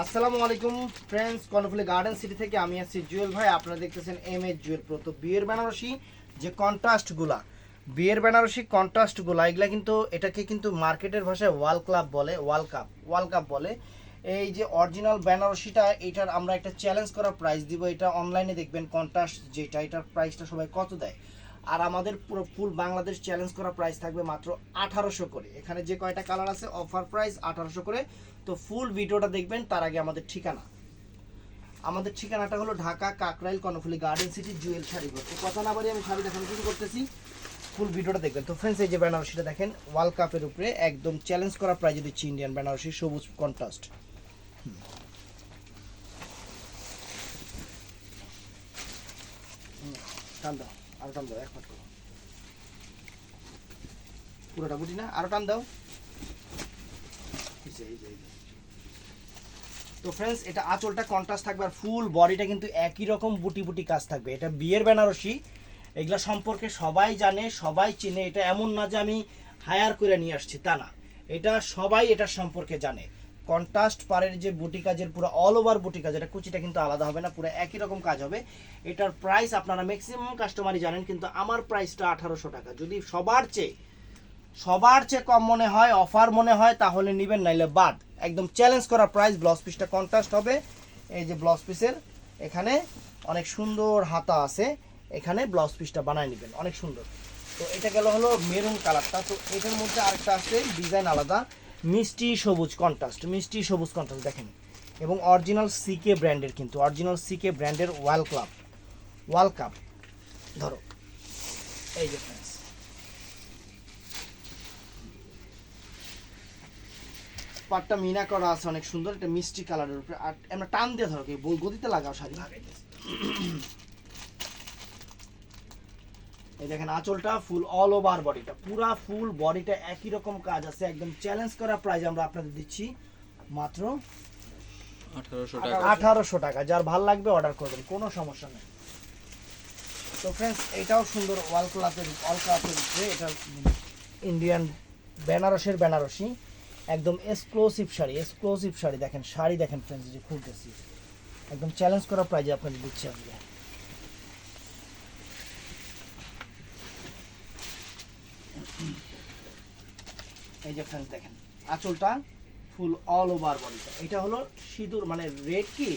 আসসালামু আলাইকুম friends, Karnaphuli garden city থেকে আমি আছি জুয়েল ভাই। আপনারা দেখতেছেন এম এস জুয়েল প্রো তো বিয়ের বেনারসি যে কন্ট্রাস্টগুলা। বিয়ের বেনারসি কন্ট্রাস্টগুলা, এগুলা কিন্তু, এটাকে কিন্তু মার্কেটের ভাষায় ওয়াল ক্লাব বলে, ওয়াল কাপ ওয়াল কাপ বলে। এই যে অরিজিনাল বেনারসিটা, এটার আমরা একটা চ্যালেঞ্জ করা প্রাইস দিব। এটা অনলাইনে দেখবেন, কন্ট্রাস্ট যেটা, এটার প্রাইসটা সবাই কত দেয়? আর আমাদের পুরো ফুল বাংলাদেশ চ্যালেঞ্জ করা প্রাইস থাকবে মাত্র আঠারোশো করে। এখানে যে কয়টা কালার আছে অফার প্রাইস আঠারোশো করে। তো ফুল ভিডিওটা দেখবেন, তার আগে আমাদের ঠিকানা। আমাদের ঠিকানাটা হলো Dhaka Kakrail Karnaphuli garden city Jewel sari ঘর। তো কথা না বাড়ি আমি শাড়ি দেখানো শুরু করতেছি। ফুল ভিডিওটা দেখবেন। তো ফ্রেন্ডস এই যে বেনারসিটা দেখেন ওয়ার্ল্ড কাপের উপরে একদম চ্যালেঞ্জ করা প্রাইজে দিচ্ছি ইন্ডিয়ান বেনারসি সবুজ কন্ট্রাস্ট দাও। আরও টান দাও এক পুরোটা বুঝি না? আরও টান দাও। তো ফ্রেন্ডস এটা আঁচলটা কন্ট্রাস্ট থাকবে আর ফুল বডিটা কিন্তু একই রকম বুটি বুটি কাজ থাকবে। এটা বিয়ের বেনারসি। এগুলা সম্পর্কে সবাই জানে, সবাই চেনে। এটা এমন না যে আমি হায়ার করে নিয়ে আসছি, তা না। এটা সবাই এটার সম্পর্কে জানে। কন্ট্রাস্ট পারের যে বুটি কাজের পুরো অল ওভার বুটি কাজ এটা কুচিটা কিন্তু আলাদা হবে না, পুরো একই রকম কাজ হবে। এটার প্রাইস আপনারা ম্যাক্সিমাম কাস্টমারই জানেন, কিন্তু আমার প্রাইসটা আঠারোশো টাকা। যদি সবার চেয়ে সবার চেয়ে কম মনে হয় অফার মনে হয়, তাহলে নেবেন, নাইলে বাদ। একদম চ্যালেঞ্জ করা প্রাইস ব্লাউজ পিসটা কন্ট্রাস্ট হবে। এই যে ব্লাউজ পিসের এখানে অনেক সুন্দর হাতা আছে, এখানে ব্লাউজ পিসটা বানায় নেবেন, অনেক সুন্দর। তো এটা গেল হলো মেরুন কালারটা তো এটার মধ্যে আরেকটা আছে ডিজাইন আলাদা। মিষ্টি সবুজ কন্ট্রাস্ট মিষ্টি সবুজ কন্ট্রাস্ট দেখেন। এবং অরিজিনাল সিকে ব্র্যান্ডের কিন্তু অরিজিনাল সিকে ব্র্যান্ডের ওয়াল ক্লাব ওয়াল কাপ ধরো। এই যে friends। পাটটা মিনা করা আছে, অনেক সুন্দর একটা মিষ্টি কালারের উপরে। আর আমরা টান দিয়ে ধরো গদিতে লাগাও শাড়ি। এই দেখেন আঁচলটা ফুল অল ওভার বডিটা পুরা ফুল বডিটা একই রকম কাজ আছে একদম চ্যালেঞ্জ করা প্রাইস আমরা আপনাদের দিচ্ছি মাত্র আঠারোশো টাকা। যার ভালো লাগবে অর্ডার করবেন কোনো সমস্যা নেই। তো ফ্রেন্ডস এটাও সুন্দর ওয়াল ক্লাপের ওয়াল ক্লাপের উপরে এটা ইন্ডিয়ান বেনারসের বেনারসি একদম এক্সক্লুসিভ শাড়ি এক্সক্লুসিভ শাড়ি দেখেন শাড়ি দেখেন ফ্রেন্ডস যে খুলতেছি। একদম চ্যালেঞ্জ করা প্রাইজে আপনাদের দিচ্ছি আজকে এই যে ফ্রেন্ডস দেখেন, আঁচলটা ফুল অল ওভার বডিটা এটা হলো সিঁদুর মানে রেড কি?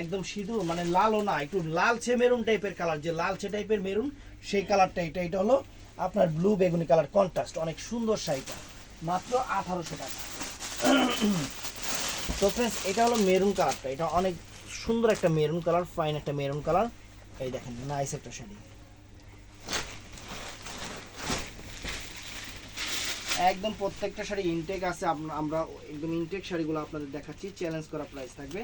একদম সিঁদুর মানে লালও না, একটু লালচে মেরুন টাইপের কালার যে লালচে টাইপের মেরুন সেই কালারটা এটা। এটা হলো আপনার ব্লু বেগুনি কালার কন্ট্রাস্ট অনেক সুন্দর শাড়িটা, মাত্র আঠারোশো টাকা। তো ফ্রেন্ডস এটা হলো মেরুন কালারটা এটা অনেক সুন্দর একটা মেরুন কালার ফাইন একটা মেরুন কালার এই দেখেন নাইস একটা শাড়ি। একদম প্রত্যেকটা শাড়ি ইনটেক আছে আমরা একদম ইনটেক শাড়িগুলো আপনাদের দেখাচ্ছি চ্যালেঞ্জ করা প্রাইস থাকবে।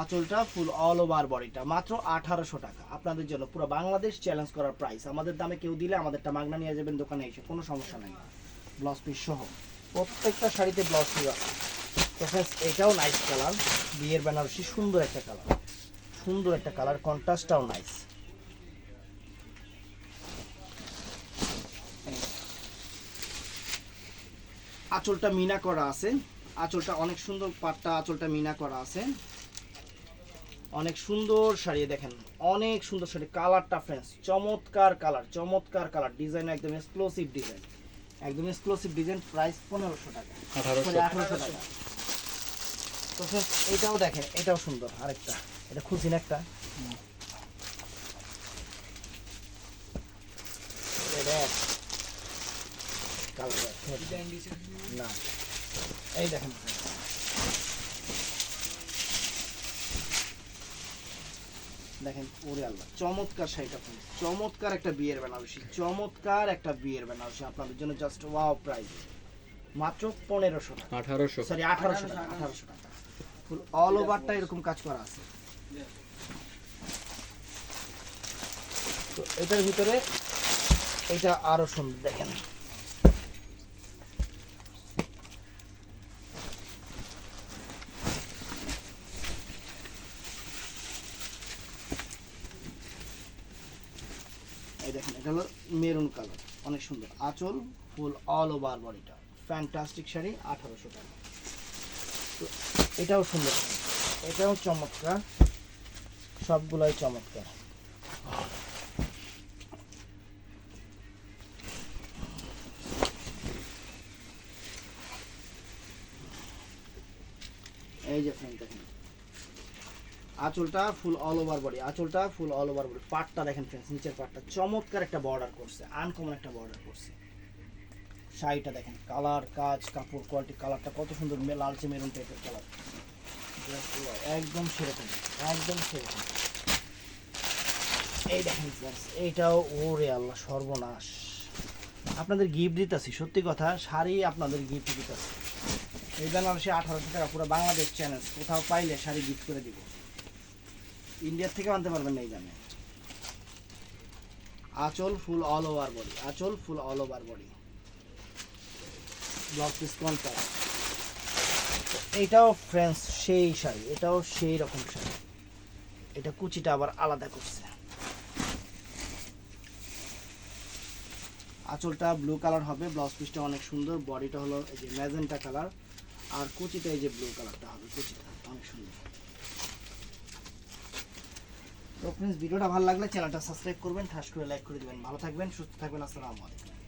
আঁচলটা ফুল অল ওভার বডিটা মাত্র আঠারোশো টাকা। আপনাদের জন্য পুরো বাংলাদেশ চ্যালেঞ্জ করার প্রাইস আমাদের দামে কেউ দিলে আমাদেরটা মাগনা নিয়ে যাবেন দোকানে এসে, কোনো সমস্যা নেই। ব্লাউজ পিস সহ। প্রত্যেকটা শাড়িতে ব্লাউজ পিস আছে। তো এটাও নাইস কালার বিয়ের বেনারসি সুন্দর একটা কালার সুন্দর একটা কালার কন্ট্রাস্টটাও নাইস আঁচলটা মিনা করা আছে। আঁচলটা অনেক সুন্দর পাটটা আঁচলটা মিনা করা আছে। অনেক সুন্দর শাড়ি দেখেন অনেক সুন্দর শাড়ি। কালারটা ফ্রেন্ডস চমৎকার কালার চমৎকার কালার। ডিজাইন একদম এক্সক্লুসিভ ডিজাইন একদম এক্সক্লুসিভ ডিজাইন প্রাইস পনেরোশো টাকা। আঠারোশো। আঠারোশো টাকা। তো friends, এটাও দেখেন এটাও সুন্দর। আরেকটা এটা খুঁজছি না একটা এটা এক। কালো এক। না। এই দেখেন। দেখেন ওরে আল্লাহ চমৎকার শাড়িটা চমৎকার একটা বিয়ের বেনারসি চমৎকার একটা বিয়ের বেনারসি আপনাদের জন্য জাস্ট ওয়াও প্রাইস মাত্র পনেরোশো টাকা। আঠারোশো। সরি আঠারোশো টাকা আঠারোশো টাকা। ফুল অল ওভারটা এরকম কাজ করা আছে। তো এটার ভিতরে এটা আরও সুন্দর দেখেন। এই দেখেন, এটা হলো মেরুন কালার, অনেক সুন্দর। আঁচল ফুল অল ওভার বডিটা ফ্যান্টাস্টিক শাড়ি, আঠারোশো টাকা। তো এটাও সুন্দর। এটাও চমৎকার। সবগুলাই চমৎকার। এই যে দেখেন। আঁচলটা ফুল অল ওভার বডি আঁচলটা ফুল অল ওভার বডি পাটটা দেখেন ফ্রেন্ডস নিচের পাটটা। চমৎকার একটা বর্ডার করছে আনকমন একটা বর্ডার করছে। শাড়িটা দেখেন কালার কাজ, কাপড় কোয়ালিটি কালারটা কত সুন্দর লালচে মেরুন টাইপের কালার একদম সেরকম একদম সেরকম। এই দেখেন ফ্রেন্ডস এইটাও ওরে আল্লাহ, সর্বনাশ। আপনাদের গিফট দিতেছি, সত্যি কথা, শাড়ি আপনাদের গিফট দিতেছি। এই বেনারসি আঠারোশো টাকা, পুরো বাংলাদেশ চ্যানেল কোথাও পাইলে শাড়ি গিফট করে দিব। ইন্ডিয়ার থেকে আনতে পারবেন না এই দামে আঁচল ফুল অল ওভার বডি আঁচল full all over body blouse piece contrast এটাও ফ্রেন্স সেই শাড়ি, এটাও সেই রকম শাড়ি। এটা কুচিটা আবার আলাদা করছে। আঁচলটা ব্লু কালার হবে ব্লাউজ পিসটা অনেক সুন্দর বডিটা হলো এই যে ম্যাজেন্টা কালার আর কুচিটা এই যে ব্লু কালারটা হবে, কুচিটা, অনেক সুন্দর। তো ফ্রেন্ডস ভিডিওটা ভালো লাগলে চ্যানেলটা সাবস্ক্রাইব করবেন, ঠাস করে লাইক করে দিবেন। ভালো থাকবেন, সুস্থ থাকবেন, আসসালামু আলাইকুম।